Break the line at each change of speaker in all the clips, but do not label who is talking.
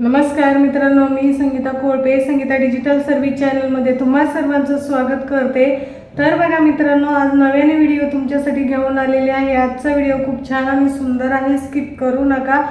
नमस्कार मित्रांनो मी संगीता कोळपे संगीता डिजिटल सर्व्हिस चॅनलमध्ये तुम्हा सर्वांचं स्वागत करते. तर बघा मित्रांनो आज नव्याने व्हिडिओ तुमच्यासाठी घेऊन आलेले आहे. आजचा व्हिडिओ खूप छान आणि सुंदर आहे स्किप करू नका.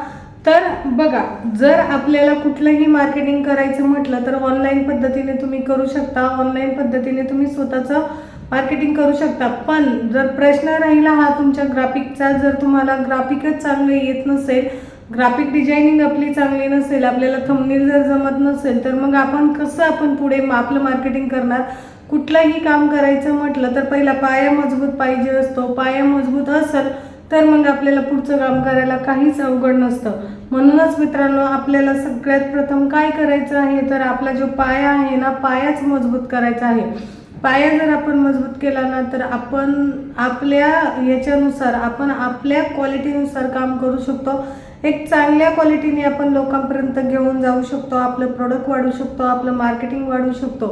तर बघा जर आपल्याला कुठलंही मार्केटिंग करायचं म्हटलं तर ऑनलाईन पद्धतीने तुम्ही करू शकता. ऑनलाईन पद्धतीने तुम्ही स्वतःचं मार्केटिंग करू शकता. पण जर प्रश्न राहिला हा तुमच्या ग्राफिकचा जर तुम्हाला ग्राफिकच चांगले येत नसेल ग्राफिक डिझायनिंग आपली चांगली नसेल आपल्याला थंबनेल जर जमत नसेल तर मग आपण कसं आपण पुढे आपलं मार्केटिंग करणार? कुठलंही काम करायचं म्हटलं तर पहिला पाया मजबूत पाहिजे असतो. पाया मजबूत असेल तर मग आपल्याला पुढचं काम करायला काहीच अवघड नसतं. म्हणूनच मित्रांनो आपल्याला सगळ्यात प्रथम काय करायचं आहे? तर आपला जो पाया आहे ना पायाच मजबूत करायचा आहे. पाया जर आपण मजबूत केला ना तर आपण आपल्या याच्यानुसार आपण आपल्या क्वालिटीनुसार काम करू शकतो. एक चांगल्या क्वालिटीने आपण लोकांपर्यंत घेऊन जाऊ शकतो आपलं प्रोडक्ट वाढवू शकतो आपलं मार्केटिंग वाढू शकतो.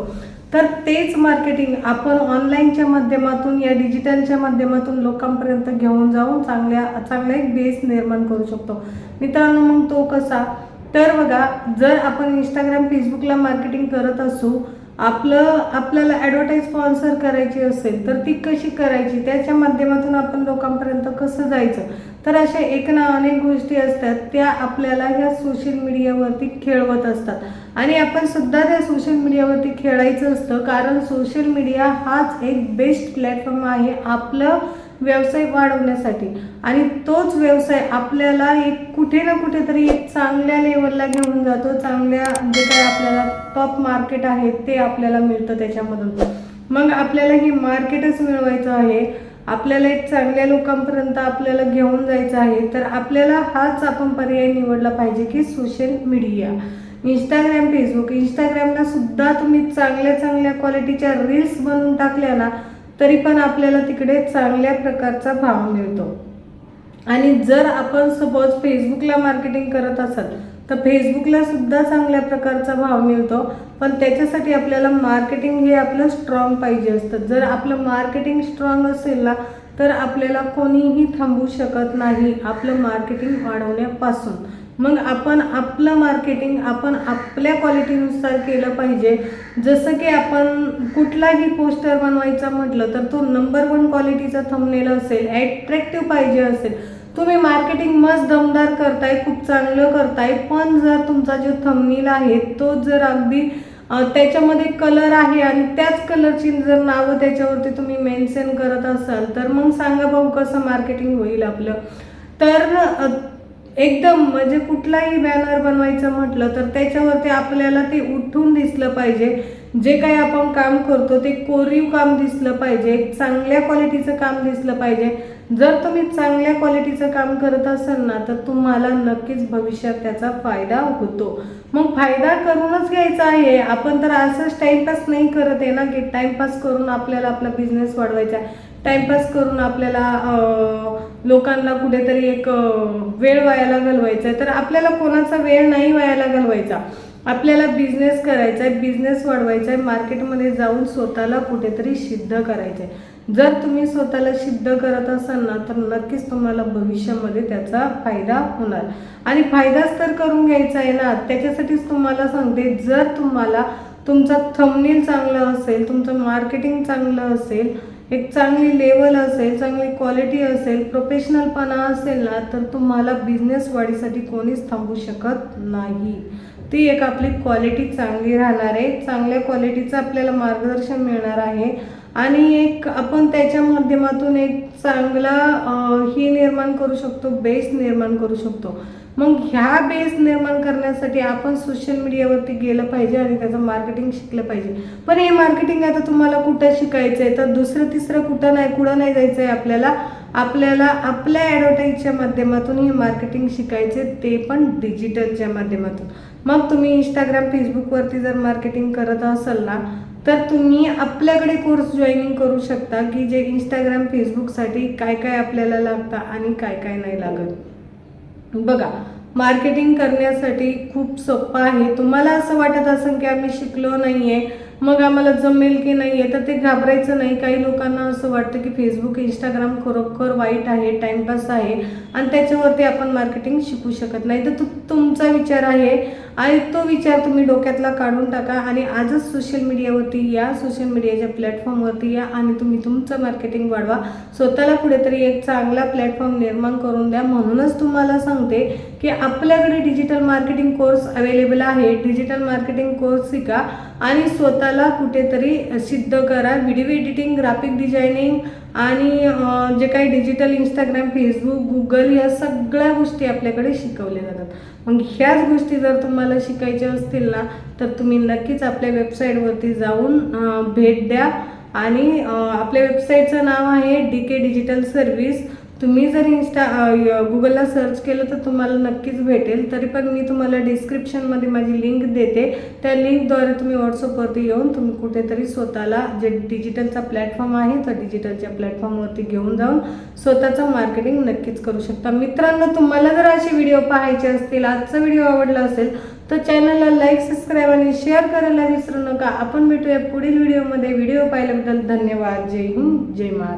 तर तेच मार्केटिंग आपण ऑनलाईनच्या माध्यमातून या डिजिटलच्या माध्यमातून लोकांपर्यंत घेऊन जाऊन चांगल्या चांगला एक बेस निर्माण करू शकतो. मित्रांनो मग तो कसा? तर बघा जर आपण इंस्टाग्राम फेसबुकला मार्केटिंग करत असू आपलं आपल्याला ॲडव्हर्टाईज स्पॉन्सर करायची असेल तर ती कशी करायची? त्याच्या माध्यमातून आपण लोकांपर्यंत कसं जायचं? तर अशा एक ना अनेक गोष्टी असतात त्या आपल्याला ह्या सोशल मीडियावरती खेळवत असतात. आणि आपण सुद्धा त्या सोशल मीडियावरती खेळायचं असतं कारण सोशल मीडिया हाच एक बेस्ट प्लॅटफॉर्म आहे. आपलं व्यवसाय वाढवण्यासाठी. आणि तोच व्यवसाय आपल्याला एक कुठे ना कुठेतरी एक चांगल्या लेवलला घेऊन जातो. चांगल्या जे काय आपल्याला टॉप मार्केट आहे ते आपल्याला मिळतं त्याच्यामधून. मग आपल्याला हे मार्केटच मिळवायचं आहे. आपल्याला एक चांगल्या लोकांपर्यंत आपल्याला घेऊन जायचं आहे. तर आपल्याला हाच आपण पर्याय निवडला पाहिजे की सोशल मीडिया इंस्टाग्राम फेसबुक इंस्टाग्रामला सुद्धा तुम्ही चांगल्या चांगल्या क्वालिटीच्या रील्स बनवून टाकल्या ना तरी पण आपल्याला तिकडे चांगल्या प्रकारचा भाव मिळतो. आणि जर आपण सपोज फेसबुकला मार्केटिंग करत असाल तर फेसबुकला सुद्धा चांगल्या प्रकारचा भाव मिळतो. पण त्याच्यासाठी आपल्याला मार्केटिंग हे आपलं स्ट्रॉंग पाहिजे असतं. जर आपलं मार्केटिंग स्ट्रॉंग असेल ना तर आपल्याला कोणीही थांबू शकत नाही आपलं मार्केटिंग वाढवण्यापासून. मग आपण आपलं मार्केटिंग आपण आपल्या क्वालिटीनुसार केलं पाहिजे. जसं की आपण कुठलाही पोस्टर बनवायचा म्हटलं तर तो नंबर वन क्वालिटीचा थंबनेल असेल ॲट्रॅक्टिव्ह पाहिजे असेल. तुम्ही मार्केटिंग मस्त दमदार करताय खूप चांगलं करताय पण जर तुमचा जो थंबनेल आहे तो जर अगदी त्याच्यामध्ये कलर आहे आणि त्याच कलरची जर नावं त्याच्यावरती तुम्ही मेन्शन करत असाल तर मग सांगा भाऊ कसं मार्केटिंग होईल आपलं. तर एकदम म्हणजे कुठलाही बॅनर बनवायचं म्हटलं तर त्याच्यावरती आपल्याला ते उठून दिसलं पाहिजे. जे काही आपण काम करतो ते कोरीव काम दिसलं पाहिजे. एक चांगल्या क्वालिटीचं काम दिसलं पाहिजे. जर तुम्ही चांगल्या क्वालिटीचं काम करत असाल ना तर तुम्हाला नक्कीच भविष्यात त्याचा फायदा होतो. मग फायदा करूनच घ्यायचा आहे. आपण तर असंच टाइमपास नाही करत आहे ना की टाइमपास करून आपल्याला आपला बिझनेस वाढवायचा आहे. टाइमपास करून आपल्याला लोकांना कुठेतरी एक वेळ वायाला घालवायचा आहे. तर आपल्याला कोणाचा वेळ नाही वायाला घालवायचा. आपल्याला बिझनेस करायचा आहे बिझनेस वाढवायचा आहे मार्केटमध्ये जाऊन स्वतःला कुठेतरी सिद्ध करायचं आहे. जर तुम्ही स्वतःला सिद्ध करत असाल ना तर नक्कीच तुम्हाला भविष्यामध्ये त्याचा फायदा होणार. आणि फायदाच तर करून घ्यायचा आहे ना. त्याच्यासाठीच तुम्हाला सांगते जर तुम्हाला तुमचा थंबनेल चांगला असेल तुमचं मार्केटिंग चांगलं असेल एक चांगली लेवल असेल चांगली क्वालिटी असेल प्रोफेशनलपणा असेल ना तर तुम्हाला बिझनेस वाढीसाठी कोणीच थांबू शकत नाही. ती एक आपली क्वालिटी चांगली राहणार आहे. चांगल्या क्वालिटीचं आपल्याला मार्गदर्शन मिळणार आहे. आणि एक आपण त्याच्या माध्यमातून एक चांगला ही निर्माण करू शकतो बेस निर्माण करू शकतो. मग ह्या बेस निर्माण करण्यासाठी आपण सोशल मीडियावरती गेलं पाहिजे आणि त्याचं मार्केटिंग शिकलं पाहिजे. पण हे मार्केटिंग आता तुम्हाला कुठं शिकायचं आहे? तर दुसरं तिसरं कुठं नाही कुठं नाही जायचं आहे आपल्याला? आपल्याला आपल्या ॲडव्हर्टाईजच्या माध्यमातून हे मार्केटिंग शिकायचे ते पण डिजिटलच्या माध्यमातून. मग तुम्ही इंस्टाग्राम फेसबुकवरती जर मार्केटिंग करत असाल ना तर तुम्ही आपल्याकडे कोर्स जॉईनिंग करू शकता की जे इंस्टाग्राम फेसबुकसाठी काय काय आपल्याला लागतं आणि काय काय नाही लागत. बघा मार्केटिंग करण्यासाठी खूप सोपं आहे. तुम्हाला असं वाटत असेल की आम्ही शिकलो नाही आहे मग आम्हाला जमेल की नाही आहे तर ते घाबरायचं नाही. काही लोकांना असं वाटतं की फेसबुक इंस्टाग्राम खरोखर वाईट आहे टाइमपास आहे आणि त्याच्यावरती आपण मार्केटिंग शिकू शकत नाही. तर तु तुमचा विचार आहे आणि तो विचार तुम्ही डोक्यातला काढून टाका आणि आजच सोशल मीडियावरती या सोशल मीडियाच्या प्लॅटफॉर्मवरती या आणि तुम्ही तुमचं मार्केटिंग वाढवा. स्वतःला कुठेतरी एक चांगला प्लॅटफॉर्म निर्माण करून द्या. म्हणूनच तुम्हाला सांगते की आपल्याकडे डिजिटल मार्केटिंग कोर्स अवेलेबल आहे. डिजिटल मार्केटिंग कोर्स शिका. आणि स्वतःला कुठेतरी सिद्ध करा. व्हिडिओ एडिटिंग ग्राफिक डिझायनिंग आणि जे काही डिजिटल इंस्टाग्राम फेसबुक गुगल या सगळ्या गोष्टी आपल्याकडे शिकवल्या जातात. मग ह्याच गोष्टी जर तुम्हाला शिकायच्या असतील ना तर तुम्ही नक्कीच आपल्या वेबसाईटवरती जाऊन भेट द्या. आणि आपल्या वेबसाईटचं नाव आहे डी के डिजिटल सर्व्हिस. तुम्ही जर इन्स्टा गुगलला सर्च केलं तर तुम्हाला नक्कीच भेटेल. तरी पण मी तुम्हाला डिस्क्रिप्शनमध्ये माझी लिंक देते. त्या लिंकद्वारे तुम्ही व्हॉट्सअपवरती येऊन तुम्ही कुठेतरी स्वतःला जे डिजिटलचा प्लॅटफॉर्म आहे त्या डिजिटलच्या प्लॅटफॉर्मवरती घेऊन जाऊन स्वतःचं मार्केटिंग नक्कीच करू शकता. मित्रांनो तुम्हाला जर असे व्हिडिओ पाहायचे असतील आजचा व्हिडिओ आवडला असेल तर चॅनलला लाईक सबस्क्राईब आणि शेअर करायला विसरू नका. आपण भेटूया पुढील व्हिडिओमध्ये व्हिडिओ पाहिल्याबद्दल धन्यवाद. जय हिंद. जय महाराज